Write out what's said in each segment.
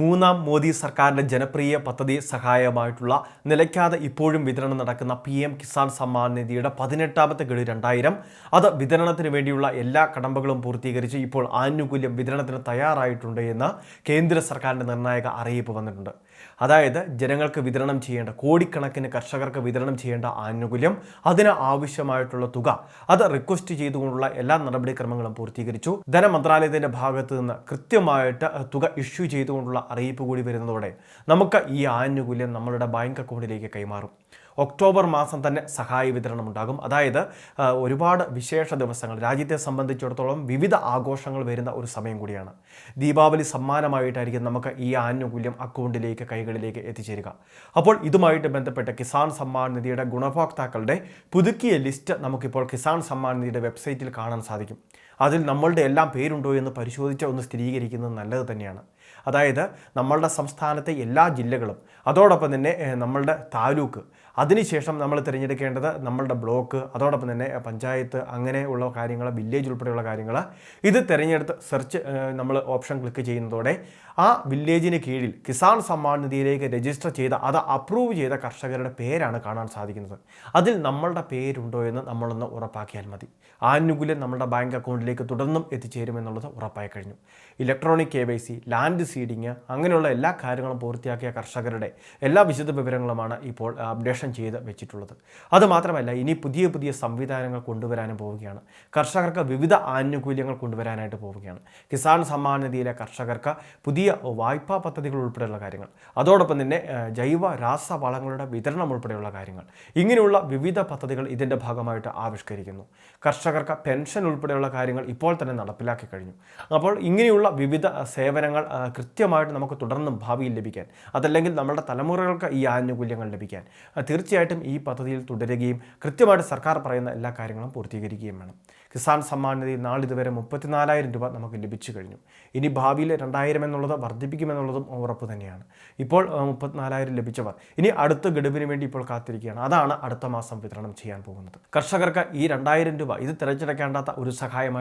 മൂന്നാം മോദി സർക്കാരിന്റെ ജനപ്രിയ പദ്ധതി സഹായമായിട്ടുള്ള നിലയ്ക്കാതെ ഇപ്പോഴും വിതരണം നടക്കുന്ന പി എം കിസാൻ സമ്മാൻ നിധിയുടെ പതിനെട്ടാമത്തെ ഗഡു രണ്ടായിരം. അത് വിതരണത്തിന് വേണ്ടിയുള്ള എല്ലാ കടമ്പകളും പൂർത്തീകരിച്ച് ഇപ്പോൾ ആനുകൂല്യം വിതരണത്തിന് തയ്യാറായിട്ടുണ്ട് എന്ന് കേന്ദ്ര സർക്കാരിന്റെ നിർണായക അറിയിപ്പ് വന്നിട്ടുണ്ട്. അതായത് ജനങ്ങൾക്ക് വിതരണം ചെയ്യേണ്ട കോടിക്കണക്കിന് കർഷകർക്ക് വിതരണം ചെയ്യേണ്ട ആനുകൂല്യം അതിന് ആവശ്യമായിട്ടുള്ള തുക അത് റിക്വസ്റ്റ് ചെയ്തുകൊണ്ടുള്ള എല്ലാ നടപടിക്രമങ്ങളും പൂർത്തീകരിച്ചു. ധനമന്ത്രാലയത്തിന്റെ ഭാഗത്ത് നിന്ന് കൃത്യമായിട്ട് തുക ഇഷ്യൂ ചെയ്തുകൊണ്ടുള്ള അറിയിപ്പ് കൂടി വരുന്നതോടെ നമുക്ക് ഈ ആനുകൂല്യം നമ്മളുടെ ബാങ്ക് അക്കൗണ്ടിലേക്ക് കൈമാറും. ഒക്ടോബർ മാസം തന്നെ സഹായ വിതരണം ഉണ്ടാകും. അതായത് ഒരുപാട് വിശേഷ ദിവസങ്ങൾ രാജ്യത്തെ സംബന്ധിച്ചിടത്തോളം വിവിധ ആഘോഷങ്ങൾ വരുന്ന ഒരു സമയം കൂടിയാണ്. ദീപാവലി സമ്മാനമായിട്ടായിരിക്കും നമുക്ക് ഈ ആനുകൂല്യം അക്കൗണ്ടിലേക്ക് കൈകളിലേക്ക് എത്തിച്ചേരുക. അപ്പോൾ ഇതുമായിട്ട് ബന്ധപ്പെട്ട് കിസാൻ സമ്മാൻ നിധിയുടെ ഗുണഭോക്താക്കളുടെ പുതുക്കിയ ലിസ്റ്റ് നമുക്കിപ്പോൾ കിസാൻ സമ്മാൻ നിധിയുടെ വെബ്സൈറ്റിൽ കാണാൻ സാധിക്കും. അതിൽ നമ്മളുടെ എല്ലാം പേരുണ്ടോ എന്ന് പരിശോധിച്ച് ഒന്ന് സ്ഥിരീകരിക്കുന്നത് നല്ലത് തന്നെയാണ്. അതായത് നമ്മളുടെ സംസ്ഥാനത്തെ എല്ലാ ജില്ലകളും അതോടൊപ്പം തന്നെ നമ്മളുടെ താലൂക്ക് അതിനുശേഷം നമ്മൾ തിരഞ്ഞെടുക്കേണ്ടത് നമ്മളുടെ ബ്ലോക്ക് അതോടൊപ്പം തന്നെ പഞ്ചായത്ത് അങ്ങനെയുള്ള കാര്യങ്ങൾ വില്ലേജ് ഉൾപ്പെടെയുള്ള കാര്യങ്ങൾ. ഇത് തിരഞ്ഞെടുത്ത് സെർച്ച് നമ്മൾ ഓപ്ഷൻ ക്ലിക്ക് ചെയ്യുന്നതോടെ ആ വില്ലേജിന് കീഴിൽ കിസാൻ സമ്മാൻ നിധിയിലേക്ക് രജിസ്റ്റർ ചെയ്ത അത് അപ്രൂവ് ചെയ്ത കർഷകരുടെ പേരാണ് കാണാൻ സാധിക്കുന്നത്. അതിൽ നമ്മളുടെ പേരുണ്ടോ എന്ന് നമ്മളൊന്ന് ഉറപ്പാക്കിയാൽ മതി. ആനുകൂല്യം നമ്മളുടെ ബാങ്ക് അക്കൗണ്ടിലേക്ക് തുടർന്നും എത്തിച്ചേരുമെന്നുള്ളത് ഉറപ്പായി കഴിഞ്ഞു. Electronic K Y C land seeding അങ്ങനെയുള്ള എല്ലാ കാര്യങ്ങളും പൂർത്തിയാക്കിയ കർഷകരുടെ എല്ലാ വിശദ വിവരങ്ങളുമാണ് ഇപ്പോൾ അപ്ഡേഷൻ ചെയ്ത് വെച്ചിട്ടുള്ളത്. അതുമാത്രമല്ല ഇനി പുതിയ പുതിയ സംവിധാനങ്ങൾ കൊണ്ടുവരാനും പോവുകയാണ്. കർഷകർക്ക് വിവിധ ആനുകൂല്യങ്ങൾ കൊണ്ടുവരാനായിട്ട് പോവുകയാണ്. കിസാൻ സമ്മാൻ നിധിയിലെ കർഷകർക്ക് പുതിയ വായ്പാ പദ്ധതികൾ ഉൾപ്പെടെയുള്ള കാര്യങ്ങൾ. അതോടൊപ്പം തന്നെ ജൈവ രാസവളങ്ങളുടെ വിതരണം ഉൾപ്പെടെയുള്ള കാര്യങ്ങൾ. ഇങ്ങനെയുള്ള വിവിധ പദ്ധതികൾ ഇതിന്റെ ഭാഗമായിട്ട് ആവിഷ്കരിക്കുന്നു. കർഷകർക്ക് പെൻഷൻ ഉൾപ്പെടെയുള്ള കാര്യങ്ങൾ ഇപ്പോൾ തന്നെ നടപ്പിലാക്കി കഴിഞ്ഞു. അപ്പോൾ ഇങ്ങനെയുള്ള വിവിധ സേവനങ്ങൾ കൃത്യമായിട്ട് നമുക്ക് തുടർന്നും ഭാവിയിൽ ലഭിക്കാൻ അതല്ലെങ്കിൽ നമ്മുടെ തലമുറകൾക്ക് ഈ ആനുകൂല്യങ്ങൾ ലഭിക്കാൻ തീർച്ചയായിട്ടും ഈ പദ്ധതിയിൽ തുടരുകയും കൃത്യമായിട്ട് സർക്കാർ പറയുന്ന എല്ലാ കാര്യങ്ങളും പൂർത്തീകരിക്കുകയും വേണം. കിസാൻ സമ്മാൻ നിധി നാളിതുവരെ മുപ്പത്തിനാലായിരം രൂപ നമുക്ക് ലഭിച്ചു കഴിഞ്ഞു. ഇനി ഭാവിയിൽ രണ്ടായിരം എന്നുള്ളത് വർദ്ധിപ്പിക്കുമെന്നുള്ളതും ഉറപ്പ് തന്നെയാണ്. ഇപ്പോൾ മുപ്പത്തിനാലായിരം ലഭിച്ചവർ ഇനി അടുത്ത ഗഡുവിന് വേണ്ടി ഇപ്പോൾ കാത്തിരിക്കുകയാണ്. അതാണ് അടുത്ത മാസം വിതരണം ചെയ്യാൻ പോകുന്നത്. കർഷകർക്ക് ഈ രണ്ടായിരം രൂപ ഇത് തിരഞ്ഞെടുക്കേണ്ടാത്ത ഒരു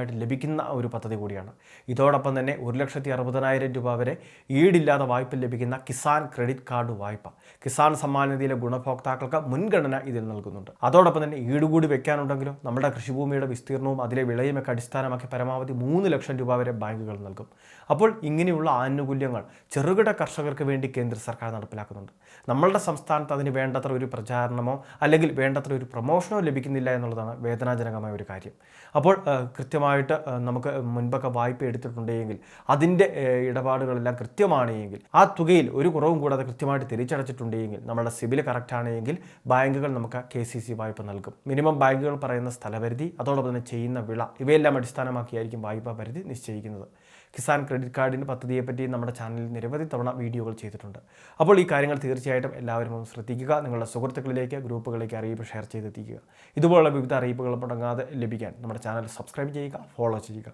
സഹായമായിട്ട് ലഭിക്കുന്ന ഒരു പദ്ധതി കൂടിയാണ്. ഇതോടൊപ്പം തന്നെ ഒരു ലക്ഷത്തി അറുപതിനായിരം രൂപ വരെ ഈടില്ലാതെ വായ്പ ലഭിക്കുന്ന കിസാൻ ക്രെഡിറ്റ് കാർഡ് വായ്പ. കിസാൻ സമ്മാൻ ഗുണഭോക്താക്കൾക്ക് മുൻഗണന ഇതിൽ നൽകുന്നുണ്ട്. അതോടൊപ്പം തന്നെ ഈട് കൂടി വെക്കാനുണ്ടെങ്കിലും നമ്മുടെ കൃഷിഭൂമിയുടെ വിസ്തീർണവും അതിലെ വിളയുമൊക്കെ അടിസ്ഥാനമാക്കി പരമാവധി മൂന്ന് ലക്ഷം രൂപ വരെ ബാങ്കുകൾ നൽകും. അപ്പോൾ ഇങ്ങനെയുള്ള ആനുകൂല്യങ്ങൾ ചെറുകിട കർഷകർക്ക് വേണ്ടി കേന്ദ്ര സർക്കാർ നടപ്പിലാക്കുന്നുണ്ട്. നമ്മളുടെ സംസ്ഥാനത്ത് അതിന് വേണ്ടത്ര ഒരു പ്രചാരണമോ അല്ലെങ്കിൽ വേണ്ടത്ര ഒരു പ്രൊമോഷനോ ലഭിക്കുന്നില്ല എന്നുള്ളതാണ് വേദനാജനകമായ ഒരു കാര്യം. അപ്പോൾ ആ, കൃത്യമായിട്ട് നമുക്ക് മുൻപൊക്കെ വായ്പ എടുത്തിട്ടുണ്ടെങ്കിൽ അതിന്റെ ഇടപാടുകളെല്ലാം കൃത്യമാണെങ്കിൽ ആ തുകയിൽ ഒരു കുറവും കൂടാതെ കൃത്യമായിട്ട് തിരിച്ചടച്ചിട്ടുണ്ടെങ്കിൽ നമ്മുടെ സിബിൽ കറക്റ്റ് ആണെങ്കിൽ ബാങ്കുകൾ നമുക്ക് കെ സി സി വായ്പ നൽകും. മിനിമം ബാങ്കുകൾ പറയുന്ന സ്ഥലപരിധി അതോടൊപ്പം തന്നെ ചെയ്യുന്ന വിള ഇവയെല്ലാം അടിസ്ഥാനമാക്കിയായിരിക്കും വായ്പാ പരിധി നിശ്ചയിക്കുന്നത്. കിസാൻ ക്രെഡിറ്റ് കാർഡിന്റെ പദ്ധതിയെപ്പറ്റി നമ്മുടെ ചാനലിൽ നിരവധി തവണ വീഡിയോകൾ ചെയ്തിട്ടുണ്ട്. അപ്പോൾ ഈ കാര്യങ്ങൾ തീർച്ചയായിട്ടും എല്ലാവരും ഒന്ന് ശ്രദ്ധിക്കുക. നിങ്ങളുടെ സുഹൃത്തുക്കളിലേക്ക് ഗ്രൂപ്പുകളിലേക്ക് അറിയിപ്പ് ഷെയർ ചെയ്തെത്തിക്കുക. ഇതുപോലുള്ള വിവിധ അറിയിപ്പുകൾ മുടങ്ങാതെ ലഭിക്കാൻ നമ്മുടെ ചാനൽ സബ്സ്ക്രൈബ് ചെയ്യുക ഫോളോ ചെയ്യുക.